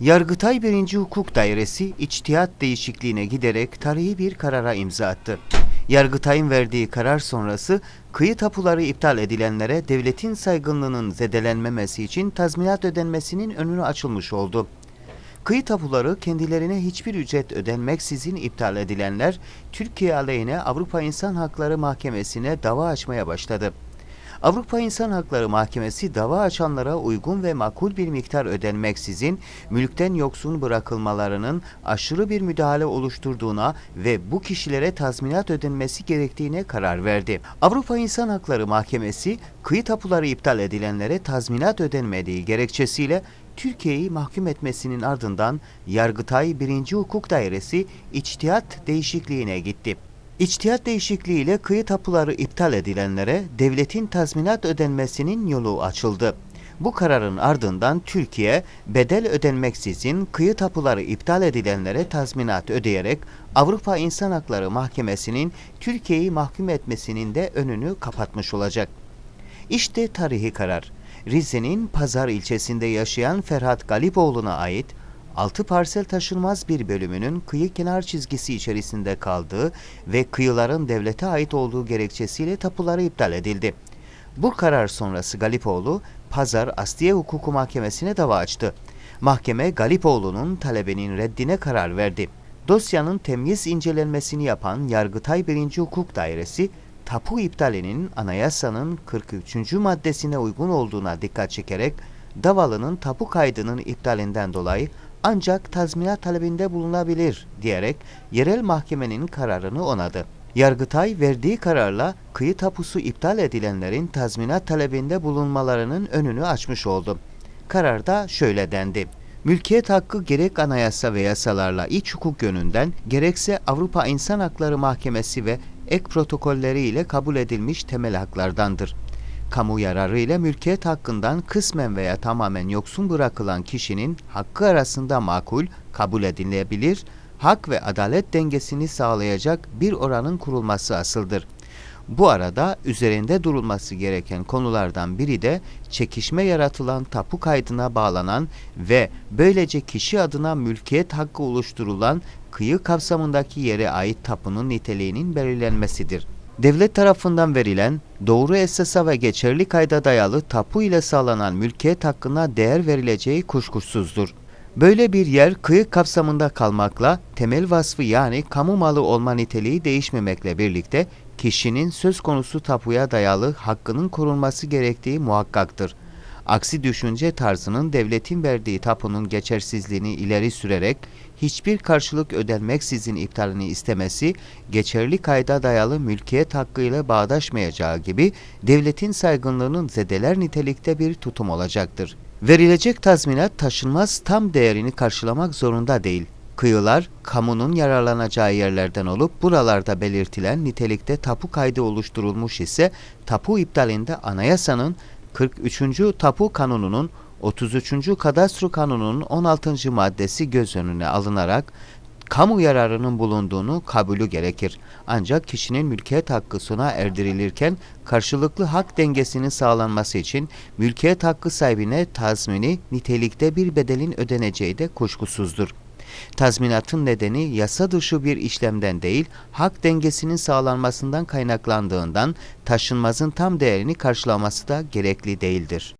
Yargıtay 1. Hukuk Dairesi içtihat değişikliğine giderek tarihi bir karara imza attı. Yargıtay'ın verdiği karar sonrası kıyı tapuları iptal edilenlere devletin saygınlığının zedelenmemesi için tazminat ödenmesinin önünü açılmış oldu. Kıyı tapuları kendilerine hiçbir ücret ödenmeksizin iptal edilenler Türkiye aleyhine Avrupa İnsan Hakları Mahkemesi'ne dava açmaya başladı. Avrupa İnsan Hakları Mahkemesi dava açanlara uygun ve makul bir miktar ödenmeksizin mülkten yoksun bırakılmalarının aşırı bir müdahale oluşturduğuna ve bu kişilere tazminat ödenmesi gerektiğine karar verdi. Avrupa İnsan Hakları Mahkemesi kıyı tapuları iptal edilenlere tazminat ödenmediği gerekçesiyle Türkiye'yi mahkum etmesinin ardından Yargıtay 1. Hukuk Dairesi içtihat değişikliğine gitti. İçtihat değişikliğiyle kıyı tapuları iptal edilenlere devletin tazminat ödenmesinin yolu açıldı. Bu kararın ardından Türkiye bedel ödenmeksizin kıyı tapuları iptal edilenlere tazminat ödeyerek Avrupa İnsan Hakları Mahkemesi'nin Türkiye'yi mahkum etmesinin de önünü kapatmış olacak. İşte tarihi karar. Rize'nin Pazar ilçesinde yaşayan Ferhat Galipoğlu'na ait 6 parsel taşınmaz bir bölümünün kıyı kenar çizgisi içerisinde kaldığı ve kıyıların devlete ait olduğu gerekçesiyle tapuları iptal edildi. Bu karar sonrası Galipoğlu, Pazar Asliye Hukuku Mahkemesi'ne dava açtı. Mahkeme Galipoğlu'nun talebinin reddine karar verdi. Dosyanın temyiz incelenmesini yapan Yargıtay 1. Hukuk Dairesi, tapu iptalinin anayasanın 43. maddesine uygun olduğuna dikkat çekerek davalının tapu kaydının iptalinden dolayı ancak tazminat talebinde bulunabilir diyerek yerel mahkemenin kararını onadı. Yargıtay verdiği kararla kıyı tapusu iptal edilenlerin tazminat talebinde bulunmalarının önünü açmış oldu. Kararda şöyle dendi. Mülkiyet hakkı gerek anayasa ve yasalarla iç hukuk yönünden gerekse Avrupa İnsan Hakları Mahkemesi ve ek protokolleri ile kabul edilmiş temel haklardandır. Kamu yararı ile mülkiyet hakkından kısmen veya tamamen yoksun bırakılan kişinin hakkı arasında makul, kabul edilebilir, hak ve adalet dengesini sağlayacak bir oranın kurulması asıldır. Bu arada üzerinde durulması gereken konulardan biri de çekişme yaratılan tapu kaydına bağlanan ve böylece kişi adına mülkiyet hakkı oluşturulan kıyı kapsamındaki yere ait tapunun niteliğinin belirlenmesidir. Devlet tarafından verilen doğru esasa ve geçerli kayda dayalı tapu ile sağlanan mülkiyet hakkına değer verileceği kuşkusuzdur. Böyle bir yer kıyı kapsamında kalmakla temel vasfı yani kamu malı olma niteliği değişmemekle birlikte kişinin söz konusu tapuya dayalı hakkının korunması gerektiği muhakkaktır. Aksi düşünce tarzının devletin verdiği tapunun geçersizliğini ileri sürerek hiçbir karşılık ödenmeksizin iptalini istemesi, geçerli kayda dayalı mülkiyet hakkıyla bağdaşmayacağı gibi devletin saygınlığının zedeler nitelikte bir tutum olacaktır. Verilecek tazminat taşınmaz tam değerini karşılamak zorunda değil. Kıyılar, kamunun yararlanacağı yerlerden olup buralarda belirtilen nitelikte tapu kaydı oluşturulmuş ise tapu iptalinde anayasanın 43. Tapu Kanunu'nun 33. Kadastro Kanunu'nun 16. maddesi göz önüne alınarak kamu yararının bulunduğunu kabulü gerekir. Ancak kişinin mülkiyet hakkı sona erdirilirken karşılıklı hak dengesinin sağlanması için mülkiyet hakkı sahibine tazmini nitelikte bir bedelin ödeneceği de kuşkusuzdur. Tazminatın nedeni yasa dışı bir işlemden değil, hak dengesinin sağlanmasından kaynaklandığından taşınmazın tam değerini karşılaması da gerekli değildir.